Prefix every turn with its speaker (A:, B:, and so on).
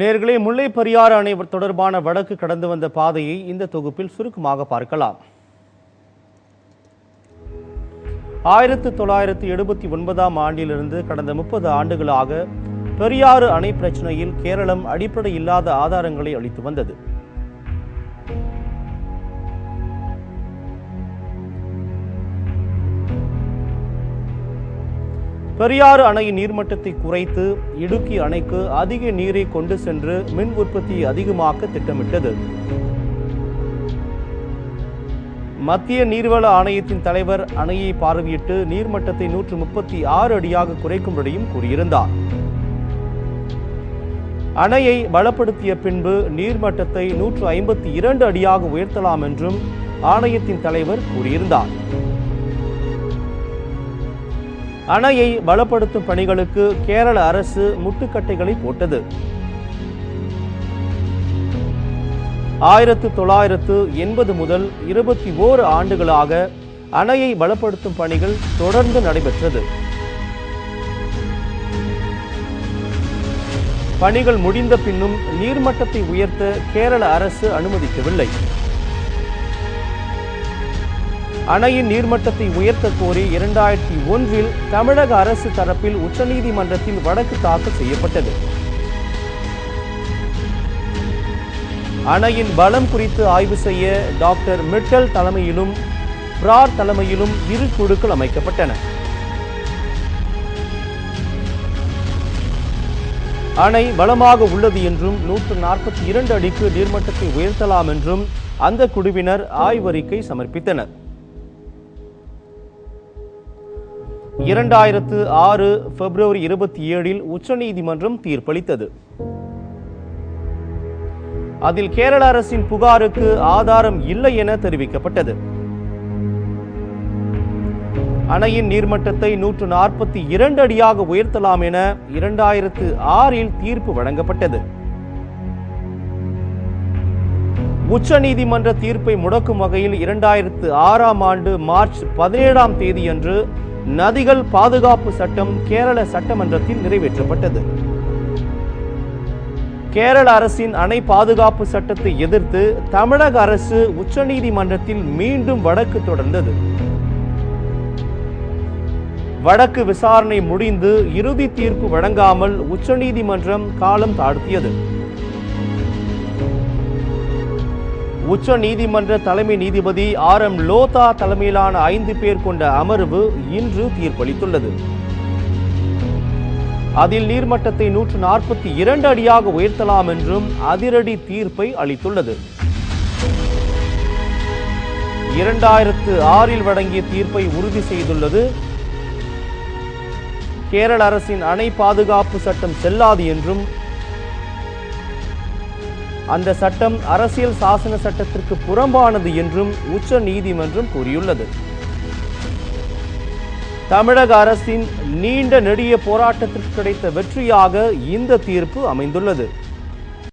A: நேர்களே முல்லை பெரியாறு அணை தொடர்பான வழக்கு கடந்து வந்த பாதையை இந்த தொகுப்பில் சுருக்கமாக பார்க்கலாம். ஆயிரத்து தொள்ளாயிரத்து எழுபத்தி ஒன்பதாம் ஆண்டிலிருந்து கடந்த முப்பது ஆண்டுகளாக பெரியாறு அணை பிரச்சனையில் கேரளம் அடிப்படை இல்லாத ஆதாரங்களை அளித்து வந்தது. பெரியாறு அணையின் நீர்மட்டத்தை குறைத்து இடுக்கி அணைக்கு அதிக நீரை கொண்டு சென்று மின் உற்பத்தியை அதிகமாக்க திட்டமிட்டது. மத்திய நீர்வள ஆணையத்தின் தலைவர் அணையை பார்வையிட்டு நீர்மட்டத்தை நூற்று முப்பத்தி ஆறு அடியாக குறைக்கும்படியும் கூறியிருந்தார். அணையை பலப்படுத்திய பின்பு நீர்மட்டத்தை நூற்று ஐம்பத்தி இரண்டு அடியாக உயர்த்தலாம் என்றும் ஆணையத்தின் தலைவர் கூறியிருந்தார். அணையை பலப்படுத்தும் பணிகளுக்கு கேரள அரசு முட்டுக்கட்டைகளை போட்டது. ஆயிரத்து தொள்ளாயிரத்து எண்பது முதல் இருபத்தி ஓரு ஆண்டுகளாக அணையை பலப்படுத்தும் பணிகள் தொடர்ந்து நடைபெற்றது. பணிகள் முடிந்த பின்னும் நீர்மட்டத்தை உயர்த்த கேரள அரசு அனுமதிக்கவில்லை. அணையின் நீர்மட்டத்தை உயர்த்த கோரி இரண்டாயிரத்தி ஒன்றில் தமிழக அரசு தரப்பில் உச்சநீதிமன்றத்தில் வழக்கு தாக்கல் செய்யப்பட்டது. அணையின் பலம் குறித்து ஆய்வு செய்ய டாக்டர் மிட்டல் தலைமையிலும் பிரார் தலைமையிலும் இரு குழுக்கள் அமைக்கப்பட்டன. அணை பலமாக உள்ளது என்றும் நூற்று நாற்பத்தி இரண்டு அடிக்கு நீர்மட்டத்தை உயர்த்தலாம் என்றும் அந்த குழுவினர் ஆய்வறிக்கை சமர்ப்பித்தனர். இரண்டாயிரத்து ஆறு பிப்ரவரி இருபத்தி ஏழில் உச்சநீதிமன்றம் தீர்ப்பளித்தது. அதில் கேரள அரசின் புகாருக்கு ஆதாரம் இல்லை என தெரிவிக்கப்பட்டது. அணையின் நீர்மட்டத்தை நூற்று நாற்பத்தி இரண்டு அடியாக உயர்த்தலாம் என இரண்டாயிரத்து ஆறில் தீர்ப்பு வழங்கப்பட்டது. உச்ச நீதிமன்ற தீர்ப்பை முடக்கும் வகையில் இரண்டாயிரத்து ஆறாம் ஆண்டு மார்ச் பதினேழாம் தேதியன்று நதிகள் பாதுகாப்பு சட்டம் கேரள சட்டமன்றத்தில் நிறைவேற்றப்பட்டது. கேரள அரசின் அணை பாதுகாப்பு சட்டத்தை எதிர்த்து தமிழக அரசு உச்சநீதிமன்றத்தில் மீண்டும் வழக்கு தொடர்ந்தது. வழக்கு விசாரணை முடிந்து இறுதி தீர்ப்பு வழங்காமல் உச்சநீதிமன்றம் காலம் தாழ்த்தியது. உச்ச நீதிமன்ற தலைமை நீதிபதி ஆர் எம் லோதா தலைமையிலான ஐந்து பேர் கொண்ட அமர்வு இன்று தீர்ப்பளித்துள்ளது. அதில் நீர்மட்டத்தை நூற்று நாற்பத்தி இரண்டு அடியாக உயர்த்தலாம் என்றும் அதிரடி தீர்ப்பை அளித்துள்ளது. இரண்டாயிரத்து ஆறில் வழங்கிய தீர்ப்பை உறுதி செய்துள்ளது. கேரள அரசின் அணை பாதுகாப்பு சட்டம் செல்லாது என்றும் அந்த சட்டம் அரசியல் சாசன சட்டத்திற்கு புறம்பானது என்றும் உச்ச நீதிமன்றம் கூறியுள்ளது. தமிழக அரசின் நீண்ட நெடிய போராட்டத்திற்கு கிடைத்த வெற்றியாக இந்த தீர்ப்பு அமைந்துள்ளது.